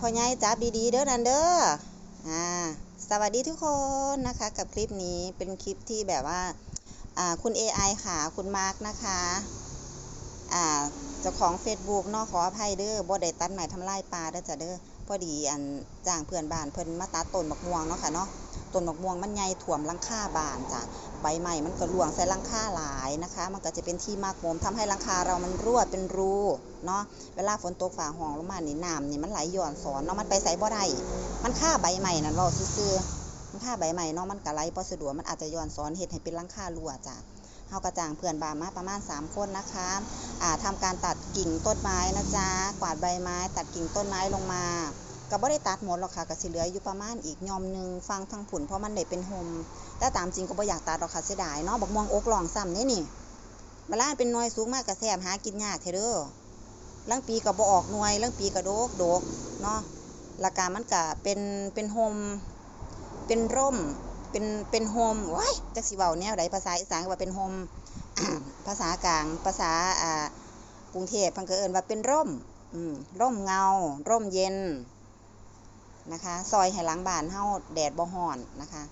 พ่อใหญ่จับดีๆเด้อนันเด้ออ่าสวัสดีทุกคนนะคะกับคลิปนี้เป็นคลิปที่แบบว่าอ่าคุณ AI ค่ะคุณมาร์กนะคะอ่าเจ้าของ Facebook เนาะขออภัยเด้อบ่ได้ตัดไม้ทำลายปลาเด้อจ้ะเด้อพอดีอันจ้างเพื่อนบ้านเพิ่นมาตัดต้นมะม่วงเนาะค่ะเนาะ ต้นมะม่วงมันใหญ่ถ่วมลังคาบานจ้ะใบใหม่มันก็ร่วงใส่ลังคาหลายนะคะ มันก็จะเป็นที่มากมมทำให้ลังคาเรามันรั่วเป็นรูเนาะเวลาฝนตกฝ่าห้องลงมานี่น้ำนี่มันไหลย้อนสอนเนาะมันไปใส่บ่ได้มันค่าใบใหม่นั่นเว้าซื่อมันค่าใบใหม่เนาะมันก็ไหลบ่สะดวกมันอาจจะย้อนสอนเฮ็ดให้เป็นลังค่ารั่วจ้ะเฮากระจ่างเพื่อนบ้านมาประมาณ 3 คนนะคะอ่าทำการตัดกิ่งต้นไม้นะจ๊ะกวาดใบไม้ ตัดกิ่งต้นไม้ลงมา ก็บ่ได้ตัดหมดหรอกค่ะก็สิเหลืออยู่ประมาณอีกยอมหนึงฟังทั้งผุนเพราะมันได้เป็นโฮมแต่ตามจริงก็บ่อยากตัดหรอกค่ะเสียดายเนาะบักม่วงอกหลองซ้ำนี่นี่เวลานเป็นหน่วยสูงมากก็แซ่บหากินยากเทเด้อลังปีก็บ่ออกหน่วยลังปีก็โดกโดกเนาะราคามันก็เป็นเป็นโฮมเป็นร่มเป็นเป็นโฮมว้ายจักสิเว้าแนวใดภาษาอีสานก็ว่าเป็นโฮมภาษากลางภาษาอ่ากรุงเทพพิ่นก็เอิ้นว่าเป็นร่มอืมร่มเงา ร่มเย็น นะคะ ซอยให้หลังบ้านเฮาแดดบ่ฮ้อนนะคะ